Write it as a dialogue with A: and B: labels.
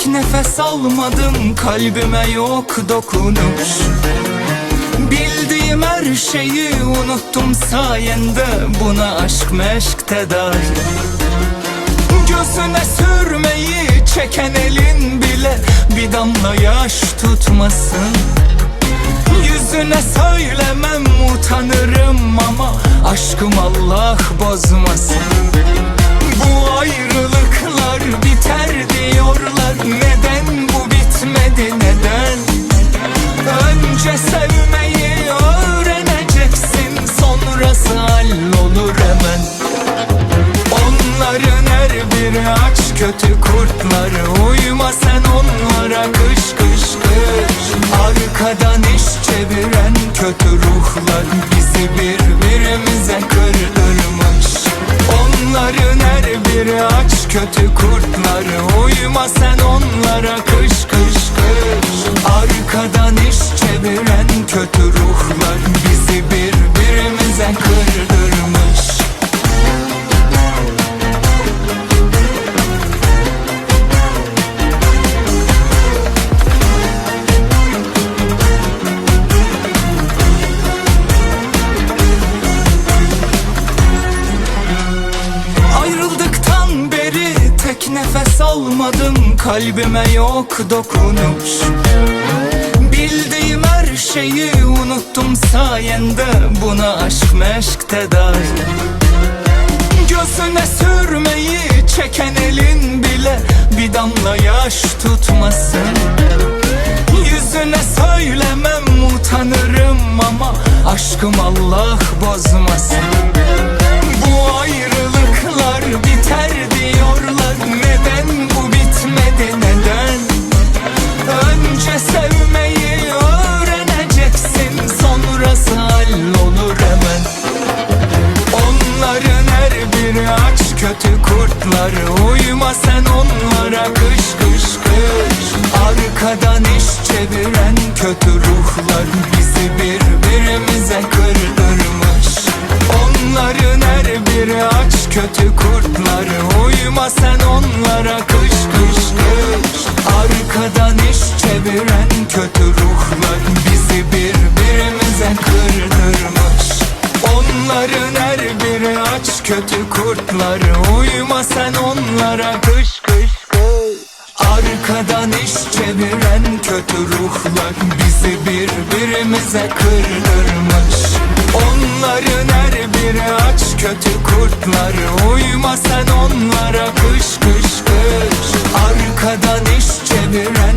A: Tek nefes almadım Kalbime yok dokunuş. Bildiğim her şeyi unuttum sayende Buna aşk meşk tedavi. Gözüne sürmeyi çeken elin bile Bir damla yaş tutmasın. Yüzüne söylemem utanırım ama Aşkım Allah bozmasın Önce sevmeyi öğreneceksin Sonrası hallolur hemen. Onların her biri aç kötü kurtları Uyma sen onlara kış kış kış. Arkadan iş çeviren kötü ruhlar Bizi birbirimize kırdırmış. Onların her biri aç kötü kurtları Uyma sen almadım Kalbime yok dokunuş. Bildiğim her şeyi unuttum sayende Buna aşk meşk tedavi. Gözüne sürmeyi çeken elin bile Bir damla yaş tutmasın Yüzüne söylemem utanırım ama Aşkım Allah bozmasın biri aç kötü kurtları Uyma sen onlara. Kış kış kış. Arkadan iş çeviren kötü ruhlar Bizi birbirimize kırdırmış. Onların her biri aç kötü kurtları Uyma sen kötü kurtları Uyma sen onlara. Kış kış kış. Arkadan iş çeviren kötü ruhlar Bizi birbirimize kırdırmış. Onların her biri aç kötü kurtları Uyma sen onlara. Kış kış kış. Arkadan iş çeviren